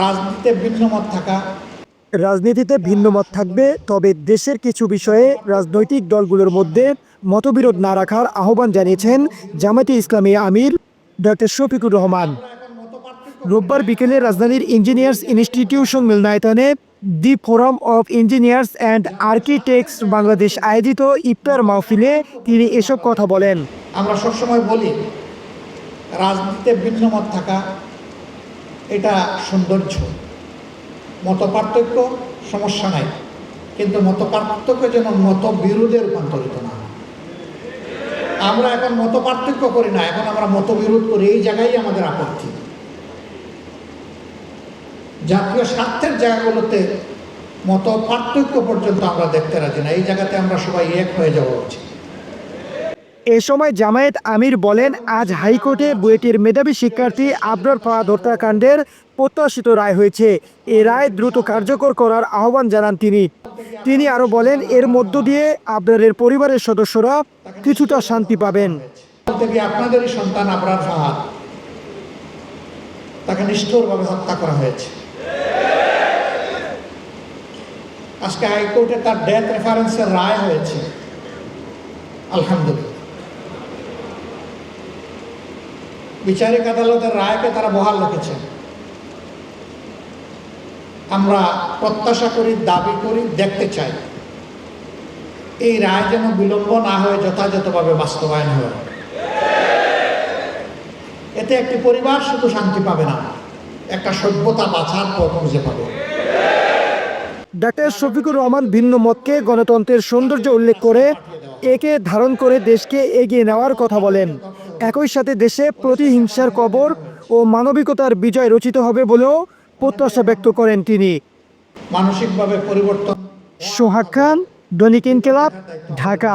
রাজনীতিতে ভিন্নমত থাকা। রাজনীতিতে ভিন্নমত থাকবে তবে দেশের কিছু বিষয়ে রাজনৈতিক দলগুলোর মধ্যে মতবিরোধ না রাখার আহ্বান জানিয়েছেন জামায়াতে ইসলামী আমির ডক্টর শফিকুর রহমান। রোববার বিকেলে রাজধানীর ইঞ্জিনিয়ার্স ইনস্টিটিউশন মিলনায়তনে the forum of engineers and architects Bangladesh আয়োজিত ইফতার মাহফিলে তিনি এসব কথা বলেন। আমরা সবসময় বলি রাজনীতিতে ভিন্নমত থাকা এটা সৌন্দর্য। মত পার্থক্য সমস্যা নাই, কিন্তু মত পার্থক্য যেন মত বিরোধে রূপান্তরিত না আমরা এখন মত পার্থক্য করি না, এখন আমরা মতবিরোধ করি, এই জায়গায় আমাদের আপত্তি। জাতীয় স্বার্থের জায়গাগুলোতে মত পার্থক্য পর্যন্ত আমরা দেখতে রাজি না, এই জায়গাতে আমরা সবাই এক হয়ে যাওয়া উচিত। এ সময় জামায়াত আমির বলেন, আজ হাইকোর্টে বুয়েটির মেধাবী শিক্ষার্থী আবরার ফাহাদ হত্যাকাণ্ডের প্রত্যাশিত রায় হয়েছে। এ রায় দ্রুত কার্যকর করার আহ্বান জানান তিনি। তিনি আরও বলেন, এর মধ্য দিয়ে আবরারের পরিবারের সদস্যরা কিছুটা শান্তি পাবেন। আপনাদেরই সন্তান ফাহাদ। তাকে নিষ্ঠুরভাবে হত্যা করা হয়েছে। আজকে হাইকোর্টে তার ডেথ রেফারেন্সের রায় হয়েছে। আলহামদুলিল্লাহ। বিচারিক আদালতের রায়কে তারা বহাল রেখেছেন আমরা প্রত্যাশা করি, দাবি করি, দেখতে চাই। এই রায় যেন বিলম্ব না হয়ে যথাযথভাবে বাস্তবায়ন হয়। এতে একটি পরিবার শুধু শান্তি পাবে না। একটা সভ্যতা বাঁচার পথ খুঁজে পাবে। ডাক্তার শফিকুর রহমান ভিন্ন মতকে গণতন্ত্রের সৌন্দর্য উল্লেখ করে, একে ধারণ করে দেশকে এগিয়ে নেওয়ার কথা বলেন। একই সাথে দেশে প্রতিহিংসার কবর ও মানবিকতার বিজয় রচিত হবে বলেও প্রত্যাশা ব্যক্ত করেন তিনি। মানসিকভাবে পরিবর্তন সোহাগ খান দৈনিক ইনকেলাব ঢাকা।